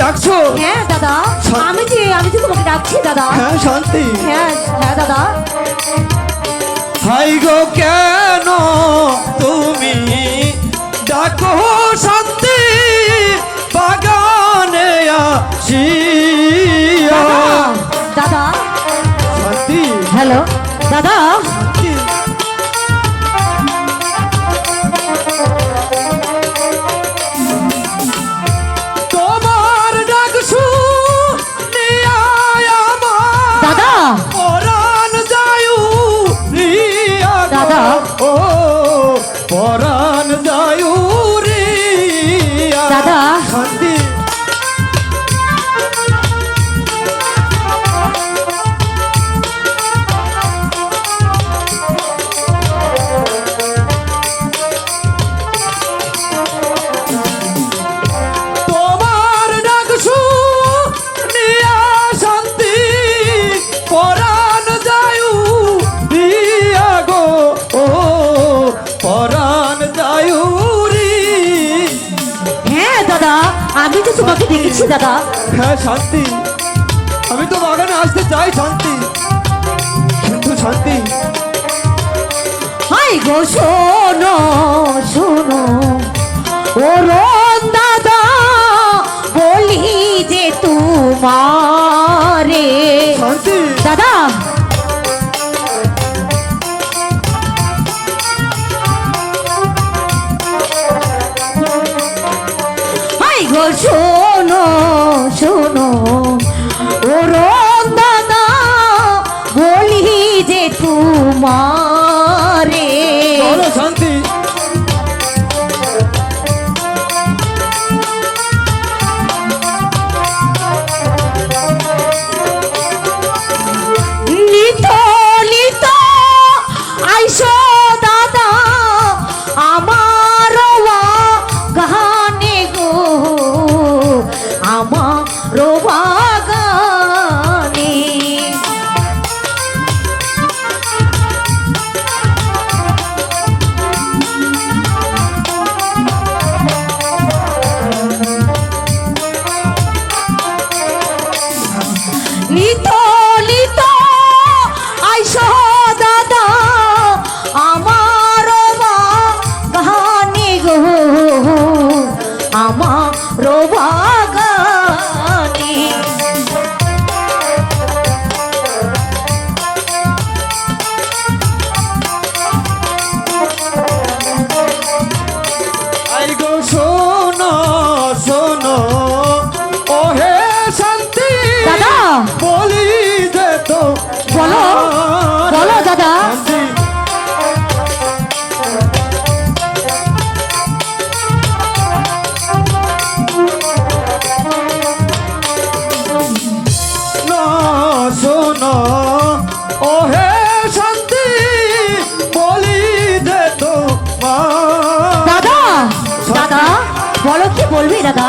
ডাকছো? হ্যাঁ দাদা। আমি যে আমি যে তোমাকে ডাকছি দাদা। হ্যাঁ শান্তি। হ্যাঁ হ্যাঁ দাদা। হাই গো কেন তুমি ডাকো শান্তি? বাগানে আসিয়া দাদা। শান্তি। হ্যালো দাদা। ও দাদা আমি তো তোমাকে দেখেছি দাদা। হ্যাঁ শান্তি। আমি তো বাগানে আসতে চাই শান্তি। কিন্তু শান্তি। হাই গো শোনো শোনো। ও রন দাদা বলি যে তোমারে। শান্তি। দাদা তোমারে আমার শোনো। ও শান্তি বলি দে তো দাদা দাদা বলো কি বলবি দাদা?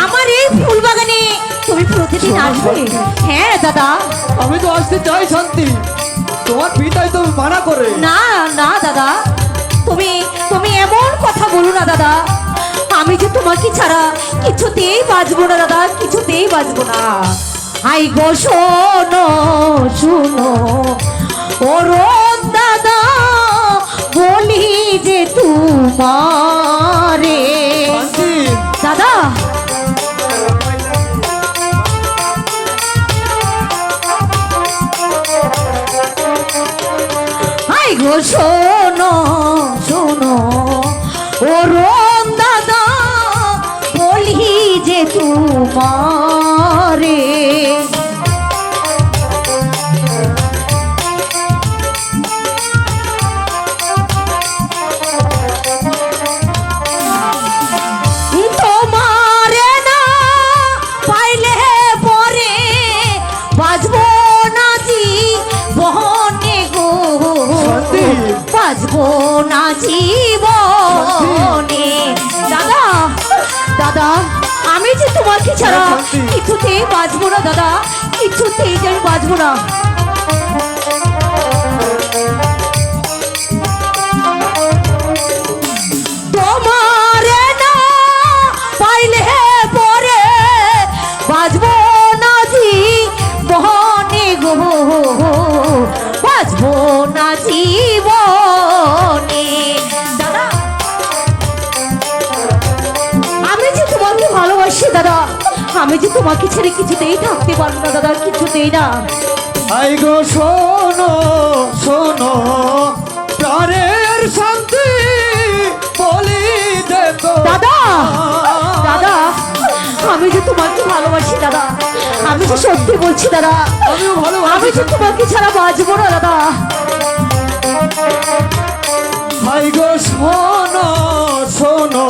আসবে? হ্যাঁ দাদা। আমি তো আসতে চাই শান্তি। তোমার পিতাই তো মানা করে। না না দাদা। তুমি তুমি এমন কথা বলো না দাদা। আমি যে তোমাকে ছাড়া কিছুতেই বাঁচবো না দাদা। কিছুতেই বাঁচবো না। আই গো শোনো শুনো। ওরম দাদা বলি যে তোমারে গো শোনো শোনো। ও রোম দাদা বলি যে তোমারে না জীবনে? দাদা দাদা আমি যে তোমাকে ছাড়া শান্তি। কিছুতেই বাজবো না দাদা। কিছুতেই যে আমি বাজবো না। তোমারে না পাইলে পরে বাজবো না জি বহনে গো। বাজবো না জীবনে আমি যে তোমাকে ছেড়ে কিছুতেই থাকতে পারব না দাদা কিছুতেই না। আই গো শোনো শোনো প্রাণের শান্তি বলি দে তো। দাদা দাদা আমি যে তোমাকে ভালোবাসি দাদা আমি যে সত্যি বলছি দাদা আমি যে তোমাকে ছাড়া বাঁচবো না দাদা। আই গো শোনো শোনো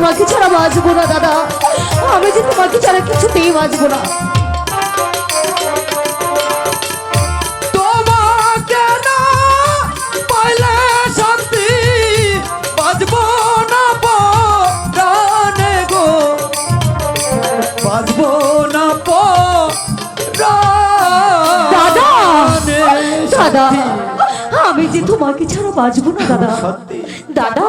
তোমাকে ছাড়া বাঁচবো না দাদা। আমি যে তোমাকে ছাড়া কিছুতেই বাঁচবো না। দাদা! আমি যে তোমাকে ছাড়া বাঁচবো না দাদা। দাদা!